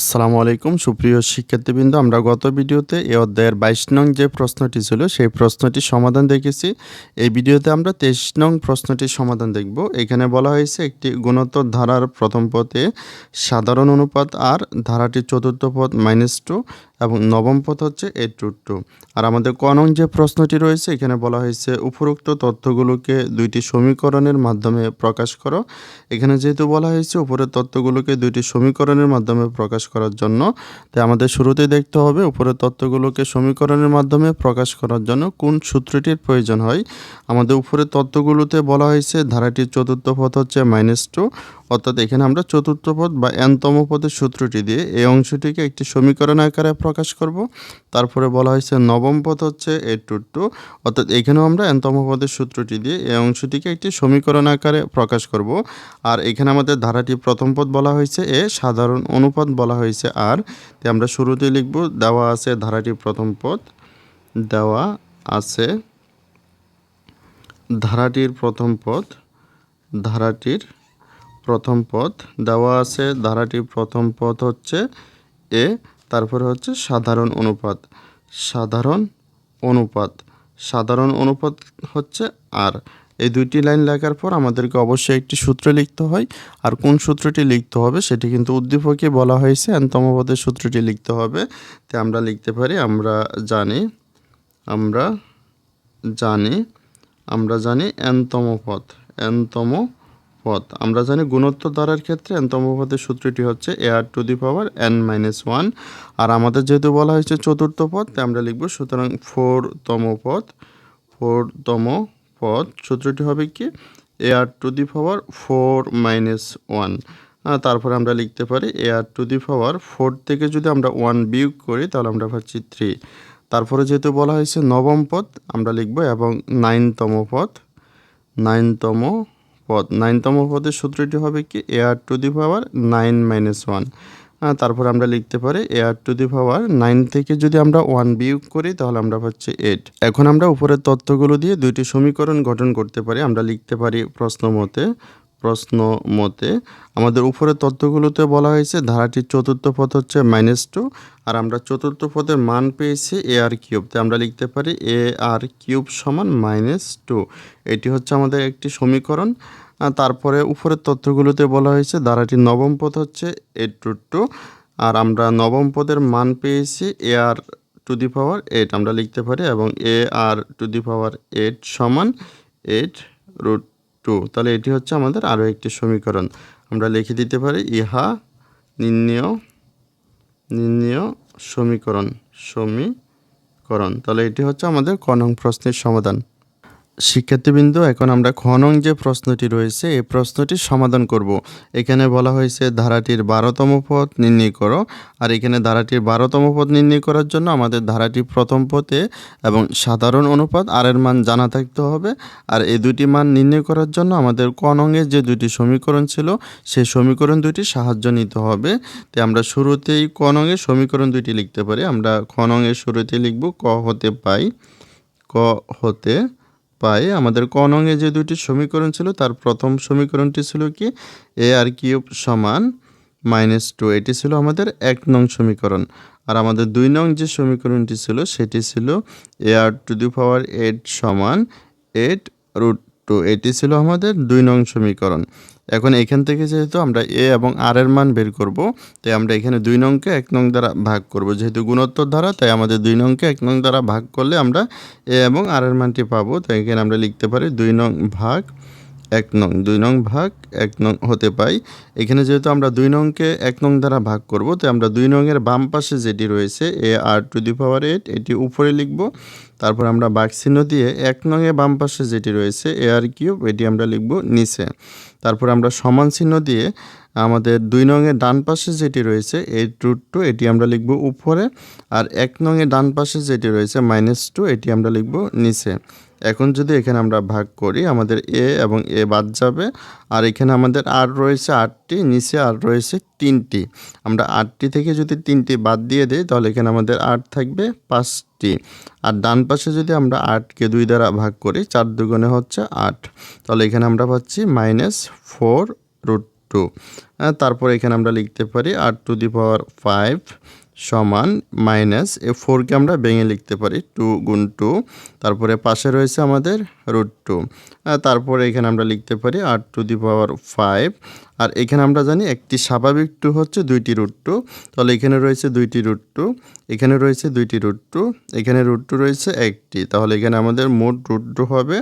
আসসালামু আলাইকুম, সুপ্রিয় শিক্ষার্থীবৃন্দ। আমরা গত ভিডিওতে এ অধ্যায়ের বাইশ নং যে প্রশ্নটি ছিল, সেই প্রশ্নটির সমাধান দেখেছি। এই ভিডিওতে আমরা তেইশ নং প্রশ্নটির সমাধান দেখব। এখানে বলা হয়েছে, একটি গুণোত্তর ধারার প্রথম পথে সাধারণ অনুপাত আর ধারাটির চতুর্থ পথ মাইনাস টু এবং নবম পথ হচ্ছে এইট টু টু। আর আমাদের ক নং যে প্রশ্নটি রয়েছে, এখানে বলা হয়েছে, উপরোক্ত তথ্যগুলোকে দুইটি সমীকরণের মাধ্যমে প্রকাশ করো। এখানে যেহেতু বলা হয়েছে, উপরের তথ্যগুলোকে দুইটি সমীকরণের মাধ্যমে প্রকাশ করার জন্য। তাই আমাদের শুরুতেই দেখতে হবে, উপরের তথ্যগুলোকে সমীকরণের মাধ্যমে প্রকাশ করার জন্য কোন সূত্রটির প্রয়োজন হয়? আমাদের উপরের তথ্যগুলোতে বলা হয়েছে, ধারাটির চতুর্থ পথ হচ্ছে মাইনাস টু অর্থাৎ এখানে আমরা চতুর্থ পদ বা এনতম পদের সূত্রটি দিয়ে এই অংশটিকে একটি সমীকরণ আকারে প্রকাশ করব। তারপরে বলা হয়েছে নবম পদ হচ্ছে এ টু টু। অর্থাৎ এখানেও আমরা এনতম পদের সূত্রটি দিয়ে এই অংশটিকে একটি সমীকরণ আকারে প্রকাশ করব। আর এখানে আমাদের ধারাটি প্রথম পদ বলা হয়েছে এ, সাধারণ অনুপাত বলা হয়েছে আর। তাই আমরা শুরুতেই লিখব, দেওয়া আছে ধারাটি প্রথম পদ, দেওয়া আছে ধারাটির প্রথম পদ, ধারাটির প্রথম পদ, দেওয়া আছে, ধারাটির প্রথম পদ হচ্ছে এ, তারপরে হচ্ছে সাধারণ অনুপাত। সাধারণ অনুপাত। সাধারণ অনুপাত হচ্ছে আর। এই দুইটি লাইন লেখার পর আমাদেরকে অবশ্যই একটি সূত্র লিখতে হয়। আর কোন সূত্রটি লিখতে হবে সেটি কিন্তু উদ্দীপকে বলা হয়েছে পদের সূত্রটি লিখতে হবে। তাই আমরা লিখতে পারি, আমরা জানি আমরা জানি আমরা জানি এনতম পদ এনতম পদ আমরা জানি গুণোত্তর দ্বারার ক্ষেত্রে এনতম পদের সূত্রটি হচ্ছে a r to the power n minus one আর আমাদের যেহেতু বলা হয়েছে চতুর্থ পদ তাই আমরা লিখব সুতরাং ফোরতম পদ ফোরতম পদ সূত্রটি হবে কি? A r to the power four minus one তারপরে আমরা লিখতে পারি এ আর টু দি পাওয়ার ফোর থেকে যদি আমরা ওয়ান বিয়োগ করি, তাহলে আমরা পাচ্ছি থ্রি তারপরে যেহেতু বলা হয়েছে নবম পদ আমরা লিখব এবং নাইনতম পদ নাইনতম পদ, নাইনতম পদের সূত্রটি হবে কি? A to the power nine minus one তারপর আমরা লিখতে পারি এ টু দি পাওয়ার নাইন থেকে যদি আমরা ওয়ান বিয়োগ করি, তাহলে আমরা পাচ্ছি এইট এখন আমরা উপরের তত্ত্বগুলো দিয়ে দুইটি সমীকরণ গঠন করতে পারি। আমরা লিখতে পারি প্রশ্ন মতে প্রশ্ন মতে, আমাদের উপরের তথ্যগুলোতে বলা হয়েছে ধারাটির চতুর্থ পথ হচ্ছে মাইনাস টু আর আমরা চতুর্থ পদের মান পেয়েছি এ আর কিউব তাই আমরা লিখতে পারি এ আর কিউব সমান মাইনাস টু এটি হচ্ছে আমাদের একটি সমীকরণ। তারপরে উপরের তথ্যগুলোতে বলা হয়েছে ধারাটির নবম পদ হচ্ছে এ টু টু আর আমরা নবম পদের মান পেয়েছি এ আর টু দি পাওয়ার এইট আমরা লিখতে পারি, এবং a r to the power eight সমান এইট রুট টু, তাহলে এটি হচ্ছে আমাদের আরও একটি সমীকরণ। আমরা লিখে দিতে পারি ইহা নির্ণয় নির্ণয় সমীকরণ সমীকরণ। তাহলে এটি হচ্ছে আমাদের কনং প্রশ্নের সমাধান। শিক্ষার্থীবৃন্দ, এখন আমরা খ নং যে প্রশ্নটি রয়েছে, এই প্রশ্নটির সমাধান করব। এখানে বলা হয়েছে ধারাটির বারোতম পদ নির্ণয় করো, আর এখানে ধারাটির বারোতম পদ নির্ণয় করার জন্য আমাদের ধারাটি প্রথম পথে এবং সাধারণ অনুপাত আর এর মান জানা থাকতে হবে। আর এই দুটি মান নির্ণয় করার জন্য আমাদের ক নংয়ের যে দুটি সমীকরণ ছিল সেই সমীকরণ দুটি সাহায্য নিতে হবে। তাই আমরা শুরুতেই ক নংয়ের সমীকরণ দুটি লিখতে পারি। আমরা খ নংয়ের শুরুতে লিখব ক হতে পাই, ক হতে পাই আমাদের ক নংয়ে যে দুইটি সমীকরণ ছিল, তার প্রথম সমীকরণটি ছিল কি? এ আর কিউব সমান মাইনাস টু এটি ছিল আমাদের এক নং সমীকরণ। আর আমাদের দুই নং যে সমীকরণটি ছিল, সেটি ছিল a r to the power eight সমান এইট রুট টু এটি ছিল আমাদের দুই নং সমীকরণ। এখন এখান থেকে যেহেতু আমরা এ এবং আর এর মান বের করব, তাই আমরা এখানে দুই নংকে এক নং দ্বারা ভাগ করব। যেহেতু গুণোত্তর দ্বারা তাই আমাদের দুই নংকে এক নং দ্বারা ভাগ করলে আমরা এ এবং আর এর মানটি পাবো। তাই এখানে আমরা লিখতে পারি দুই নং ভাগ এক নং, দুই নং ভাগ, এক নং হতে পাই। এখানে যেহেতু আমরা দুই নংকে এক নং দ্বারা ভাগ করব তো আমরা দুই নংয়ের বাম পাশে যেটি রয়েছে, এ আর টু দি পাওয়ার এইট, এটি উপরে লিখব। তারপর আমরা বাঘ চিহ্ন দিয়ে এক নংয়ে বাম পাশে যেটি রয়েছে, এ আর কিউব, এটি আমরা লিখব নিচে। তারপর আমরা সমান চিহ্ন দিয়ে আমাদের দুই নংয়ের ডান পাশে যেটি রয়েছে, এইট রুট টু, এটি আমরা লিখব উপরে। আর এক নংয়ের ডান পাশে যেটি রয়েছে, মাইনাস টু, এটি আমরা লিখব নিচে। এখন যদি এখানে আমরা ভাগ করি, আমাদের এ এবং এ বাদ যাবে, আর এখানে আমাদের আর রয়েছে আটটি, নিচে আর রয়েছে তিনটি। আমরা আটটি থেকে যদি তিনটি বাদ দিয়ে দিই, তাহলে এখানে আমাদের আট থাকবে, পাঁচটি। আর ডান পাশে যদি আমরা আটকে দুই দ্বারা ভাগ করি, চার দুগুণে হচ্ছে আট। তাহলে এখানে আমরা পাচ্ছি মাইনাস ফোর রুট টু তারপর এখানে আমরা লিখতে পারি আট টু দি পাওয়ার ফাইভ সমান মাইনাস এ ফোরকে আমরা ভেঙে লিখতে পারি টু গুণ টু। তারপরে পাশে রয়েছে আমাদের রুট টু। তারপরে এখানে আমরা লিখতে পারি আর টু দি পাওয়ার ফাইভ। আর এখানে আমরা জানি একটি স্বাভাবিক টু হচ্ছে দুইটি রুট টু। তাহলে এখানে রয়েছে দুইটি রুট টু, এখানে রয়েছে দুইটি রুট টু, এখানে রুট টু রয়েছে একটি। তাহলে এখানে আমাদের মোট রুট টু হবে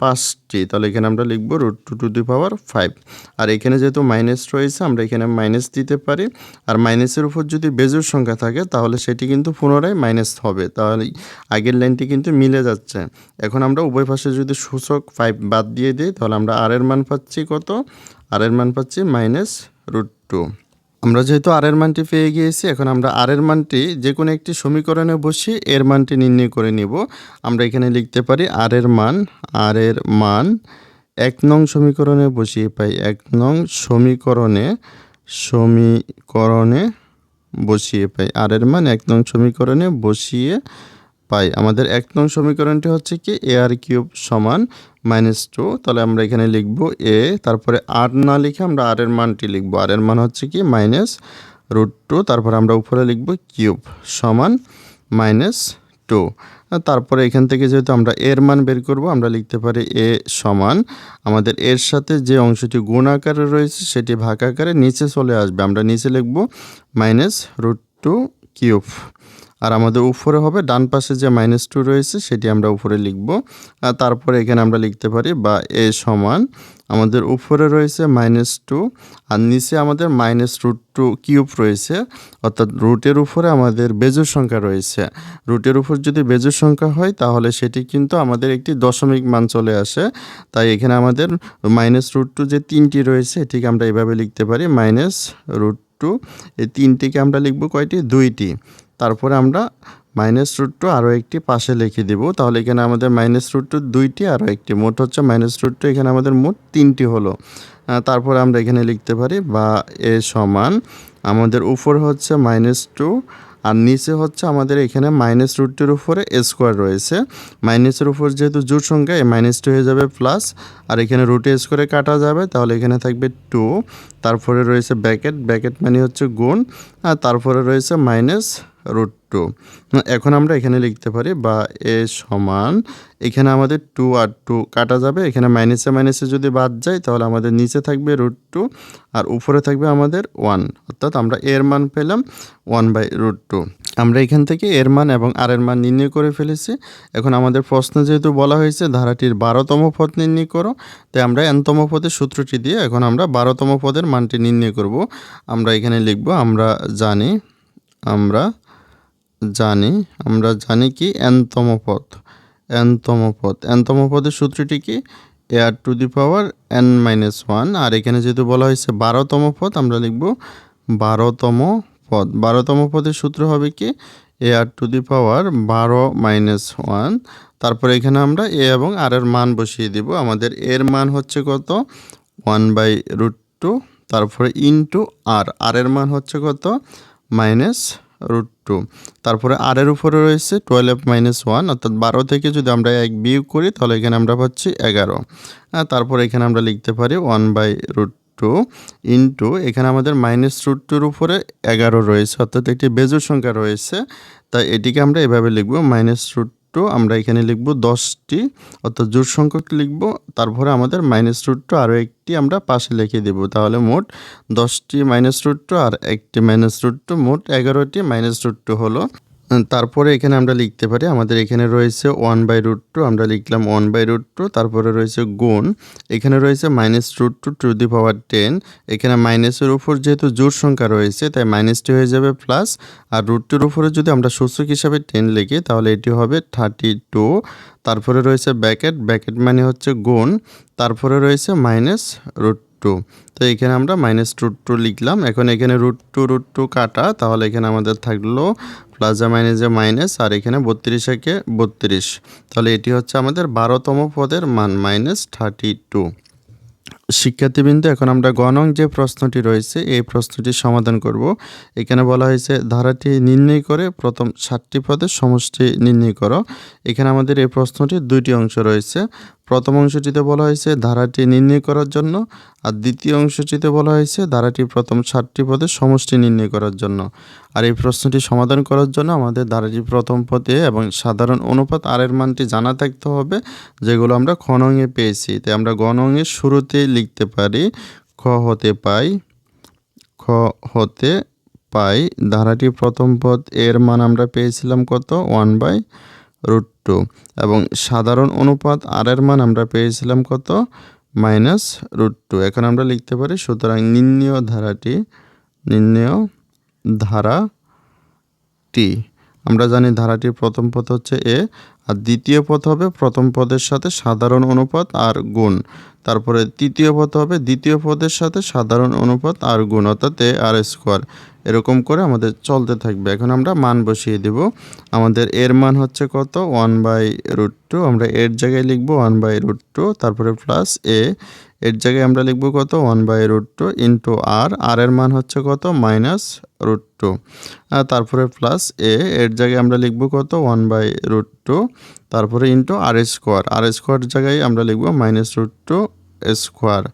পাঁচটি। তাহলে এখানে আমরা লিখব root two to the power five. আর এখানে যেহেতু মাইনাস রয়েছে, আমরা এখানে মাইনাস দিতে পারি। আর মাইনাসের উপর যদি বেজোর সংখ্যা থাকে, তাহলে সেটি কিন্তু পুনরায় মাইনাস হবে। তাহলে আগের লাইনটি কিন্তু মিলে যাচ্ছে। এখন আমরা উভয় পাশে যদি সূচক ফাইভ বাদ দিয়ে দিই, তাহলে আমরা আর এর মান পাচ্ছি কত? আর এর মান পাচ্ছি মাইনাস রুট টু আমরা যেহেতু আর এর মানটি পেয়ে গিয়েছি, এখন আমরা আর এর মানটি যে কোনো একটি সমীকরণে বসিয়ে এর মানটি নির্ণয় করে নিব। আমরা এখানে লিখতে পারি আর এর মান আর এর মান এক নং সমীকরণে বসিয়ে পাই, এক নং সমীকরণে সমীকরণে বসিয়ে পাই। আর এর মান এক নং সমীকরণে বসিয়ে পাই। আমাদের এক নং সমীকরণটি হচ্ছে কি? এ আর কিউব সমান মাইনাস টু তাহলে আমরা এখানে লিখব এ তারপরে আর না লিখে আমরা আর এর মানটি লিখব। আর এর মান হচ্ছে কি? মাইনাস রুট টু তারপরে আমরা উপরে লিখব কিউব সমান মাইনাস টু তারপরে এখান থেকে যেহেতু আমরা এর মান বের করব, আমরা লিখতে পারি এ সমান আমাদের এর সাথে যে অংশটি গুণ আকারে রয়েছে, সেটি ভাগ আকারে নিচে চলে আসবে। আমরা নিচে লিখব মাইনাস রুট টু কিউব। আর আমাদের উপরে হবে, ডান পাশে যে মাইনাস টু রয়েছে সেটি আমরা উপরে লিখব। আর তারপরে এখানে আমরা লিখতে পারি বা এ সমান, আমাদের উপরে রয়েছে মাইনাস টু আর নিচে আমাদের মাইনাস রুট টু কিউব রয়েছে, অর্থাৎ রুটের উপরে আমাদের বেজোর সংখ্যা রয়েছে। রুটের উপর যদি বেজোর সংখ্যা হয়, তাহলে সেটি কিন্তু আমাদের একটি দশমিক মান চলে আসে। তাই এখানে আমাদের মাইনাস রুট টু যে তিনটি রয়েছে, এটিকে আমরা এভাবে লিখতে পারি মাইনাস রুট টু এই তিনটিকে আমরা লিখব কয়টি? দুইটি। তারপরে আমরা মাইনাস রুট টু আরও একটি পাশে লিখে দেব। তাহলে এখানে আমাদের মাইনাস রুট টু দুইটি, আরও একটি। মোট হচ্ছে মাইনাস রুট টু এখানে আমাদের মোট তিনটি হলো। তারপরে আমরা এখানে লিখতে পারি বা এ সমান। আমাদের উপর হচ্ছে মাইনাস টু আর নিচে হচ্ছে আমাদের এখানে মাইনাস রুটটির উপরে স্কোয়ার রয়েছে। মাইনাসের উপর যেহেতু জোট সংখ্যা, এই মাইনাসটি হয়ে যাবে প্লাস আর এখানে রুটে স্কোয়ারে কাটা যাবে, তাহলে এখানে থাকবে টু তারপরে রয়েছে ব্যাকেট ব্যাকেট মানে হচ্ছে গুণ, আর তারপরে রয়েছে মাইনাস রুট টু এখন আমরা এখানে লিখতে পারি বা এ সমান, এখানে আমাদের টু আর টু কাটা যাবে, এখানে মাইনাসে মাইনাসে যদি বাদ যায়, তাহলে আমাদের নিচে থাকবে রুট টু আর উপরে থাকবে আমাদের ওয়ান অর্থাৎ আমরা এর মান পেলাম ওয়ান বাই রুট টু আমরা এখান থেকে এর মান এবং আর এর মান নির্ণয় করে ফেলেছি। এখন আমাদের প্রশ্নে যেহেতু বলা হয়েছে, ধারাটির বারোতম পদ নির্ণয় করো। তাই আমরা এনতম পদের সূত্রটি দিয়ে এখন আমরা বারোতম পদের মানটি নির্ণয় করব। আমরা এখানে লিখব, আমরা জানি, আমরা জানি, আমরা জানি কি এনতম পদ এনতম পদ। এনতম পদের সূত্রটি কি? A r to the power n minus one আর এখানে যেহেতু বলা হয়েছে বারোতম পদ, আমরা লিখব বারোতম পদ। বারোতম পদের সূত্র হবে কি? এ আর টু দি পাওয়ার বারো মাইনাস ওয়ান তারপরে এখানে আমরা এ এবং আর এর মান বসিয়ে দিব। আমাদের এর মান হচ্ছে কত? ওয়ান বাই রুট টু তারপরে ইনটু আর আর এর মান হচ্ছে কত? মাইনাস রুট টু তারপরে আর এর উপরে রয়েছে টুয়েলভ মাইনাস ওয়ান অর্থাৎ বারো থেকে যদি আমরা এক বিয়োগ করি, তাহলে এখানে আমরা পাচ্ছি এগারো। তারপর এখানে আমরা লিখতে পারি one by root two into এখানে আমাদের মাইনাস রুট টুর উপরে এগারো রয়েছে, অর্থাৎ একটি বেজোর সংখ্যা রয়েছে। তাই এটিকে আমরা এভাবে লিখব মাইনাস রুট টু আমরা এখানে লিখব দশটি, অর্থাৎ জোট সংখ্যক লিখব, তারপরে আমাদের মাইনাস রুট টু আরও একটি আমরা পাশে লিখে দেব, তাহলে মোট দশটি মাইনাস রুট টু আর একটি মাইনাস রুট টু মোট এগারোটি মাইনাস রুট টু হলো তারপরে এখানে আমরা লিখতে পারি, আমাদের এখানে রয়েছে ওয়ান বাই রুট টু আমরা লিখলাম ওয়ান বাই রুট টু তারপরে রয়েছে গুণ, এখানে রয়েছে minus root two to the power ten এখানে মাইনাসের উপর যেহেতু জোর সংখ্যা রয়েছে, তাই মাইনাসটি হয়ে যাবে প্লাস আর রুট টুর উপরে যদি আমরা সূচক হিসাবে টেন লিখি, তাহলে এটি হবে থার্টি টু তারপরে রয়েছে ব্যাকেট ব্যাকেট মানে হচ্ছে গুণ, তারপরে রয়েছে মাইনাস রুট টু তো এখানে আমরা মাইনাস রুট টু লিখলাম, এখন এখানে রুট টু রুট টু কাটা, তাহলে এখানে আমাদের থাকল প্লাজা মাইনাসে মাইনাস, আর এখানে বত্রিশ একে বত্রিশ। তাহলে এটি হচ্ছে আমাদের বারোতম পদের মান, মাইনাস থার্টি টু। শিক্ষার্থীবৃন্দ, এখন আমরা গণং যে প্রশ্নটি রয়েছে, এই প্রশ্নটির সমাধান করব। এখানে বলা হয়েছে, ধারাটি নির্ণয় করে প্রথম ষাটটি পদের সমষ্টি নির্ণয় করো। এখানে আমাদের এই প্রশ্নটির দুইটি অংশ রয়েছে। প্রথম অংশটিতে বলা হয়েছে, ধারাটি নির্ণয় করার জন্য। আর দ্বিতীয় অংশটিতে বলা হয়েছে, ধারাটি প্রথম ষাটটি পদের সমষ্টি নির্ণয় করার জন্য। আর এই প্রশ্নটি সমাধান করার জন্য আমাদের ধারাটি প্রথম পদে এবং সাধারণ অনুপাত আর এর মানটি জানা থাকতে হবে, যেগুলো আমরা খনঙে পেয়েছি। তাই আমরা গণঙের শুরুতে লিখতে পারি, খ হতে পাই, খ হতে পাই। ধারাটি প্রথম পদ, এর মান আমরা পেয়েছিলাম কত? One by root two. এবং সাধারণ অনুপাত, আর এর মান আমরা পেয়েছিলাম কত? Minus root two. এখন আমরা লিখতে পারি, সুতরাং নির্ণয় ধারাটি নির্ণয় ধারাটি। আমরা জানি ধারাটির প্রথম পদ হচ্ছে এ। আর দ্বিতীয় পদ হবে প্রথম পদের সাথে সাধারণ অনুপাত আর গুণ। তারপরে তৃতীয় পদ হবে দ্বিতীয় পদের সাথে সাধারণ অনুপাত আর গুণ, অর্থাৎ এ আর স্কোয়ার। এরকম করে আমাদের চলতে থাকবে। এখন আমরা মান বসিয়ে দেব। আমাদের এর মান হচ্ছে কত? One by root two. আমরা এর জায়গায় লিখব ওয়ান বাই রুট টু, তারপরে প্লাস এ এর জায়গায় আমরা লিখব কত? One by root two into r. R এর মান হচ্ছে কত? Minus root two. তারপরে প্লাস এ, এর জায়গায় আমরা লিখব কত? One by root two. তারপরে into r square. R square জায়গায় আমরা লিখব মাইনাস রুট টু স্কোয়ার।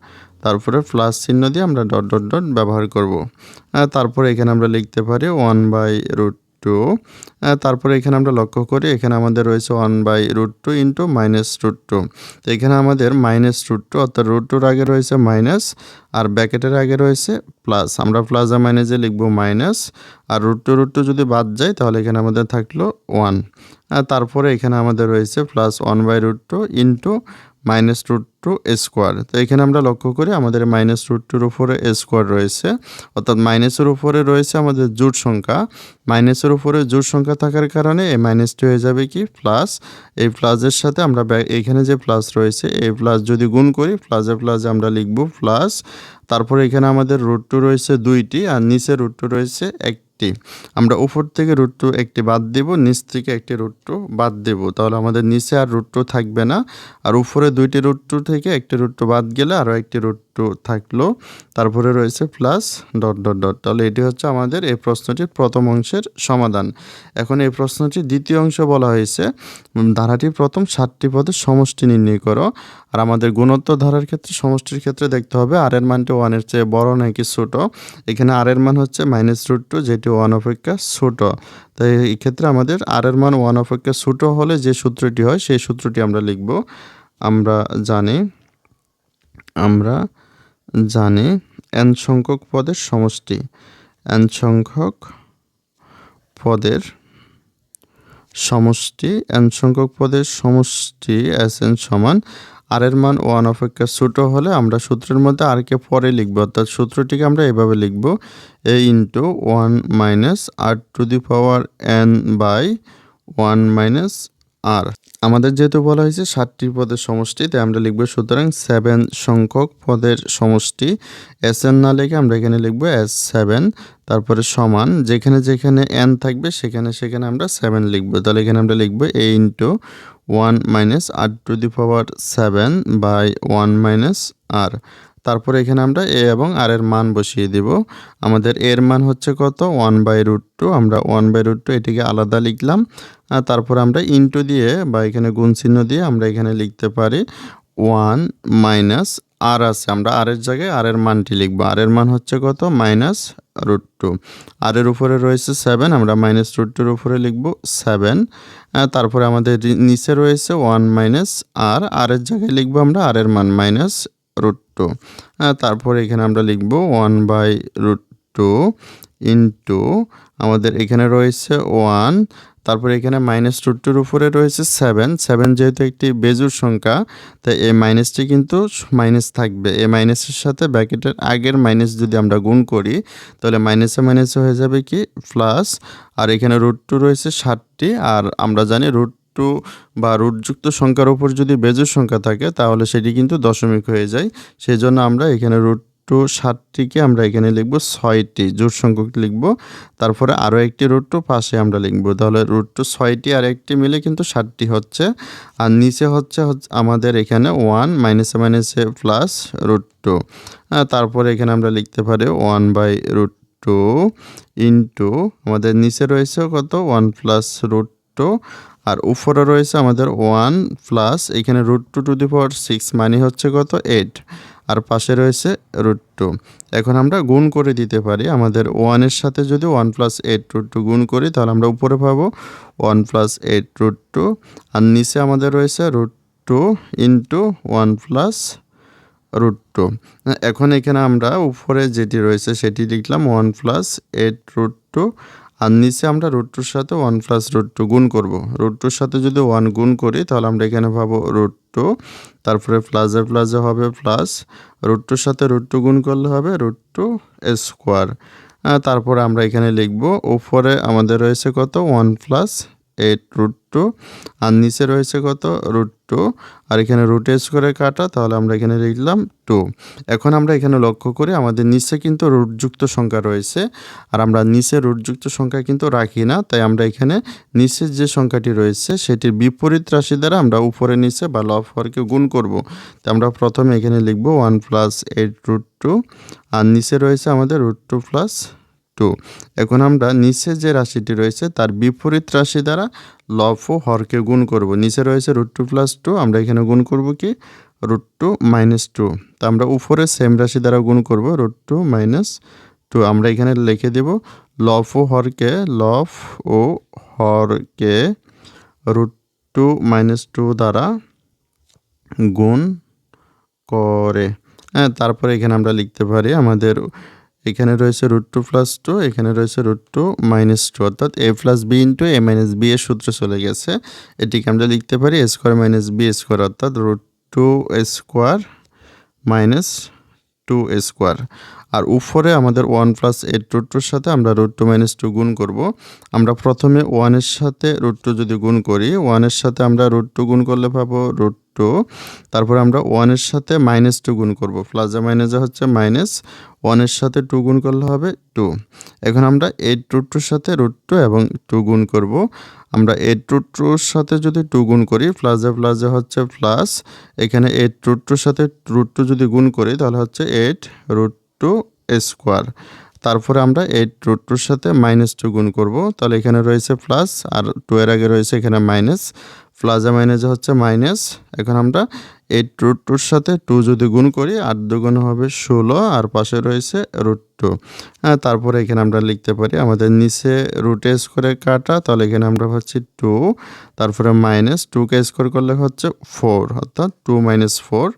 তারপরে প্লাস চিহ্ন দিয়ে আমরা ডট ডট ডট ব্যবহার করব। তারপরে এখানে আমরা লিখতে পারি ওয়ান বাই রুট টু তারপরে এখানে আমরা লক্ষ্য করি, এখানে আমাদের রয়েছে one by root two into minus root two তো এখানে আমাদের মাইনাস রুট টু অর্থাৎ রুট টুর আগে রয়েছে মাইনাস আর ব্যাকেটের আগে রয়েছে প্লাস, আমরা আর মাইনাসে লিখব মাইনাস, আর রুট টু রুট টু যদি বাদ যায়, তাহলে এখানে আমাদের থাকল ওয়ান আর তারপরে এখানে আমাদের রয়েছে plus one by root two into minus root two square তো এখানে আমরা লক্ষ্য করি আমাদের মাইনাস রুট টুর উপরে স্কোয়ার রয়েছে, অর্থাৎ মাইনাসের উপরে রয়েছে আমাদের জোট সংখ্যা। মাইনাসের উপরে জোট সংখ্যা থাকার কারণে এই মাইনাসটি হয়ে যাবে কি? প্লাস এই প্লাসের সাথে আমরা এখানে যে প্লাস রয়েছে, এই প্লাস যদি গুণ করি প্লাসে প্লাসে আমরা লিখব প্লাস তারপরে এখানে আমাদের রুট টু রয়েছে দুইটি আর নিচে রুট টু রয়েছে একটি। আমরা উপর থেকে রুট টু একটি বাদ দেব, নিচ থেকে একটি রুট টু বাদ দেব। তাহলে আমাদের নিচে আর রুট টু থাকবে না। আর উপরে দুইটি রুট টু থেকে একটি রুট টু বাদ গেলে আরও একটি রুট টু থাকল। তারপরে রয়েছে প্লাস ডট ডট ডট তাহলে এটি হচ্ছে আমাদের এই প্রশ্নটির প্রথম অংশের সমাধান। এখন এই প্রশ্নটির দ্বিতীয় অংশ বলা হয়েছে ধারাটি প্রথম সাতটি পদের সমষ্টি নির্ণয় করো। আর আমাদের গুণত্ব ধারার ক্ষেত্রে, সমষ্টির ক্ষেত্রে দেখতে হবে আর এর মানটি ওয়ানের চেয়ে বড় নাকি ছোট। এখানে আর এর মান হচ্ছে মাইনাস রুট টু যেটি ওয়ান অপেক্ষা ছোট। তাই এই ক্ষেত্রে আমাদের আর এর মান ওয়ান অপেক্ষা ছোট হলে যে সূত্রটি হয়, সেই সূত্রটি আমরা লিখব। আমরা জানি, আমরা জানি এন সংখ্যক পদের সমষ্টি। এন সংখ্যক পদের সমষ্টি এন সংখ্যক পদের সমষ্টি এস এন সমান আর এর মান ওয়ান অপেক্ষা ছোটো হলে আমরা সূত্রের মধ্যে আর কে পরে লিখব। অর্থাৎ সূত্রটিকে আমরা এভাবে লিখব। A into one minus r to the power n by one minus r আমাদের যেহেতু বলা হয়েছে সাতটি পদের সমষ্টি, তাই আমরা লিখব সুতরাং সেভেন সংখ্যক পদের সমষ্টি। এস এন না লিখে আমরা এখানে লিখব এস সেভেন তারপরে সমান, যেখানে যেখানে এন থাকবে সেখানে সেখানে আমরা সেভেন লিখব। তাহলে এখানে আমরা লিখব a into one minus r to the power seven by one minus r তারপরে এখানে আমরা এ এবং আর এর মান বসিয়ে দিব। আমাদের এর মান হচ্ছে কত? ওয়ান বাই রুট টু আমরা ওয়ান বাই রুট টু এটিকে আলাদা লিখলাম। তারপর আমরা ইনটু দিয়ে বা এখানে গুণ চিহ্ন দিয়ে আমরা এখানে লিখতে পারি ওয়ান মাইনাস আর আছে। আমরা আর এর জায়গায় আর এর মানটি লিখব। আর এর মান হচ্ছে কত? মাইনাস রুট টু আর এর উপরে রয়েছে সেভেন আমরা মাইনাস রুট টুর উপরে লিখব সেভেন তারপরে আমাদের নিচে রয়েছে ওয়ান মাইনাস আর আর এর জায়গায় লিখব আমরা আর এর মান মাইনাস রুট টু তারপর এখানে আমরা লিখব one by root two into আমাদের এখানে রয়েছে ওয়ান তারপরে এখানে মাইনাস রুট টুর উপরে রয়েছে সেভেন সেভেন যেহেতু একটি বেজুর সংখ্যা, তাই এই মাইনাসটি কিন্তু মাইনাস থাকবে। এই মাইনাসের সাথে ব্যাকেটের আগের মাইনাস যদি আমরা গুণ করি, তাহলে মাইনাসে মাইনাসে হয়ে যাবে কি? প্লাস আর এখানে রুট টু রয়েছে ষাটটি, আর আমরা জানি রুট টু বা রুটযুক্ত সংখ্যার উপর যদি বেজুর সংখ্যা থাকে, তাহলে সেটি কিন্তু দশমিক হয়ে যায়। সেই জন্য আমরা এখানে রুট টু ষাটটিকে আমরা এখানে লিখব ছয়টি জোট সংখ্যক লিখব। তারপরে আরও একটি রুট টু পাশে আমরা লিখব। তাহলে রুট টু ছয়টি আর একটি মিলে কিন্তু ষাটটি হচ্ছে। আর নিচে হচ্ছে আমাদের এখানে ওয়ান মাইনাসে মাইনাসে প্লাস রুট টু। তারপরে এখানে আমরা লিখতে পারি one by root two into, আমাদের নিচে রয়েছে কত? One plus root two. আর উপরে রয়েছে আমাদের ওয়ান প্লাস, এখানে root two to the power six মানে হচ্ছে কত? এইট। আর পাশে রয়েছে রুট টু। এখন আমরা গুণ করে দিতে পারি, আমাদের ওয়ানের সাথে যদি one plus eight root two গুণ করি, তাহলে আমরা উপরে পাবো one plus eight root two. আর নিচে আমাদের রয়েছে root two into one plus root two. এখন এখানে আমরা উপরে যেটি রয়েছে সেটি লিখলাম one plus eight root two. আর নিচে আমরা রোড টুর সাথে ওয়ান প্লাস রুট টু গুণ করব। রোড টুর সাথে যদি ওয়ান গুণ করি, তাহলে আমরা এখানে পাবো রোড টু তারপরে প্লাসে প্লাসে হবে প্লাস রোড টুর সাথে রোড টু গুণ করলে হবে রোড টু স্কোয়ার তারপরে আমরা এখানে লিখব, উপরে আমাদের রয়েছে কত? One plus eight root two আর নিচে রয়েছে কত? রুট টু আর এখানে রুট এস করে কাটা, তাহলে আমরা এখানে লিখলাম টু এখন আমরা এখানে লক্ষ্য করি আমাদের নিচে কিন্তু রুটযুক্ত সংখ্যা রয়েছে, আর আমরা নিচে রুটযুক্ত সংখ্যা কিন্তু রাখি না, তাই আমরা এখানে নিচে যে সংখ্যাটি রয়েছে, সেটির বিপরীত রাশি দ্বারা আমরা উপরে নিচে বা লফ হরকে গুণ করব। তো আমরা প্রথমে এখানে লিখব one plus eight root two আর নিচে রয়েছে আমাদের রুট টু প্লাস টু। এখন আমরা নিচে যে রাশিটি রয়েছে, তার বিপরীত রাশি দ্বারা লফ ও হরকে গুণ করব। নিচে রয়েছে রুট টু প্লাস টু আমরা এখানে গুণ করব কি? রুট টু মাইনাস টু তা আমরা উপরে সেম রাশি দ্বারা গুণ করব রুট টু মাইনাস টু আমরা এখানে লিখে দেব লফ ও হরকে লফ ও হরকে রুট টু মাইনাস টু দ্বারা গুণ করে। হ্যাঁ তারপরে এখানে আমরা লিখতে পারি আমাদের এখানে রয়েছে রুট টু প্লাস টু এখানে রয়েছে রুট টু মাইনাস টু অর্থাৎ a plus b into a minus b এর সূত্র চলে গেছে। এটিকে আমরা লিখতে পারি a square minus b square অর্থাৎ root two square minus two square আর উপরে আমাদের ওয়ান প্লাস এইট রুট টুর সাথে আমরা রুট টু মাইনাস টু গুণ করব। আমরা প্রথমে ওয়ানের সাথে রুট টু যদি গুণ করি ওয়ানের সাথে আমরা রুট টু গুণ করলে পাবো রুট টু। তারপরে আমরা ওয়ানের সাথে মাইনাস টু গুণ করব। প্লাসে মাইনাসে হচ্ছে মাইনাস ওয়ানের সাথে টু গুণ করলে হবে টু। এখন আমরা এইট রুট টুর সাথে রুট টু এবং টু গুণ করব। আমরা এইট রুট টুর সাথে যদি টু গুণ করি, প্লাসে প্লাসে হচ্ছে প্লাস। এখানে এইট রুট টুর সাথে রুট টু যদি গুণ করি, তাহলে হচ্ছে এইট রুট টু স্কোয়ার। তারপরে আমরা এইট রুট টুর সাথে মাইনাস টু গুণ করব। তাহলে এখানে রয়েছে প্লাস আর টু এর আগে রয়েছে এখানে মাইনাস। প্লাজা মাইনাসে হচ্ছে মাইনাস। এখন আমরা এইট রুট টুর সাথে টু যদি গুণ করি, আট দুগুণ হবে ষোলো আর পাশে রয়েছে রুট টু। হ্যাঁ তারপরে এখানে আমরা লিখতে পারি আমাদের নিচে রুট এস করে কাটা, তাহলে এখানে আমরা হচ্ছে টু। তারপরে মাইনাস টুকে স্কোর করলে হচ্ছে ফোর, অর্থাৎ টু মাইনাস ফোর।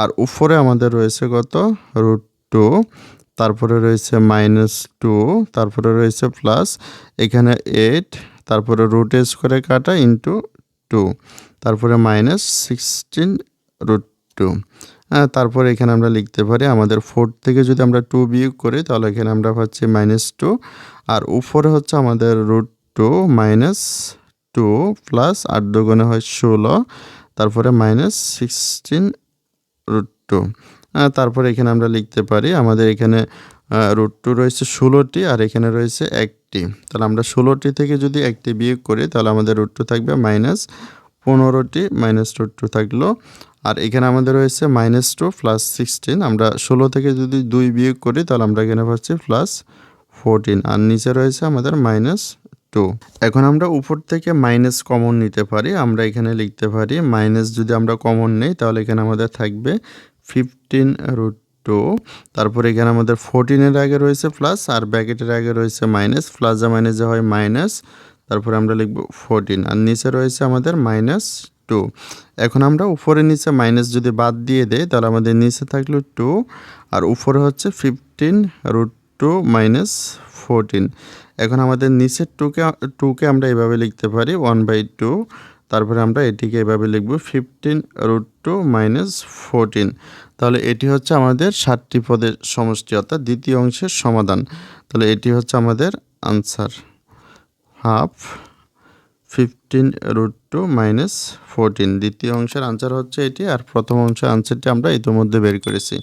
আর উপরে আমাদের রয়েছে কত? রুট টু, তারপরে রয়েছে মাইনাস টু, তারপরে রয়েছে প্লাস, এখানে এইট, তারপরে রুট এস করে কাটা ইন্টু টু, তারপরে মাইনাস সিক্সটিন রুট টু। হ্যাঁ তারপরে এখানে আমরা লিখতে পারি আমাদের ফোর থেকে যদি আমরা টু বিয়োগ করি, তাহলে এখানে আমরা পাচ্ছি মাইনাস টু, আর উপরে হচ্ছে আমাদের root two minus two plus আট দুগুণে হয় ষোলো, তারপরে মাইনাস সিক্সটিন রুট টু। তারপরে এখানে আমরা লিখতে পারি, আমাদের এখানে রুট টু রয়েছে ষোলোটি আর এখানে রয়েছে একটি। তাহলে আমরা ষোলোটি থেকে যদি একটি বিয়োগ করি, তাহলে আমাদের রুট টু থাকবে মাইনাস পনেরোটি মাইনাস রুট টু থাকল। আর এখানে আমাদের রয়েছে মাইনাস টু প্লাস সিক্সটিন আমরা ষোলো থেকে যদি দুই বিয়োগ করি, তাহলে আমরা এখানে পাচ্ছি প্লাস ফোরটিন আর নিচে রয়েছে আমাদের মাইনাস টু এখন আমরা উপর থেকে মাইনাস কমন নিতে পারি, আমরা এখানে লিখতে পারি মাইনাস যদি আমরা কমন নেই, তাহলে এখানে আমাদের থাকবে ফিফটিন রুট টু তারপরে এখানে আমাদের ফোরটিনের আগে রয়েছে প্লাস আর ব্যাকেটের আগে রয়েছে মাইনাস প্লাসা মাইনাসে হয় মাইনাস তারপরে আমরা লিখব ফোরটিন আর নিচে রয়েছে আমাদের মাইনাস টু এখন আমরা উপরে নিচে মাইনাস যদি বাদ দিয়ে দেই, তাহলে আমাদের নিচে থাকল টু আর উপরে হচ্ছে fifteen root two minus fourteen এখন আমাদের নিচের টুকে টুকে আমরা এভাবে লিখতে পারি ওয়ান বাই টু তারপরে আমরা এটিকে এভাবে লিখব fifteen root two minus fourteen তাহলে এটি হচ্ছে আমাদের ষাটটি পদের সমষ্টি, অর্থাৎ দ্বিতীয় অংশের সমাধান। তাহলে এটি হচ্ছে আমাদের answer half fifteen root two minus fourteen দ্বিতীয় অংশের আনসার হচ্ছে এটি, আর প্রথম অংশের আনসারটি আমরা ইতিমধ্যে বের করেছি।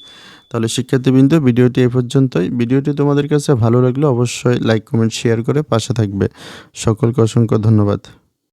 তাহলে শিক্ষার্থীবৃন্দ, ভিডিওটি এই পর্যন্তই। ভিডিওটি তোমাদের কাছে ভালো লাগলে অবশ্যই লাইক কমেন্ট শেয়ার করে পাশে থাকবে। সকলকে অসংখ্য ধন্যবাদ।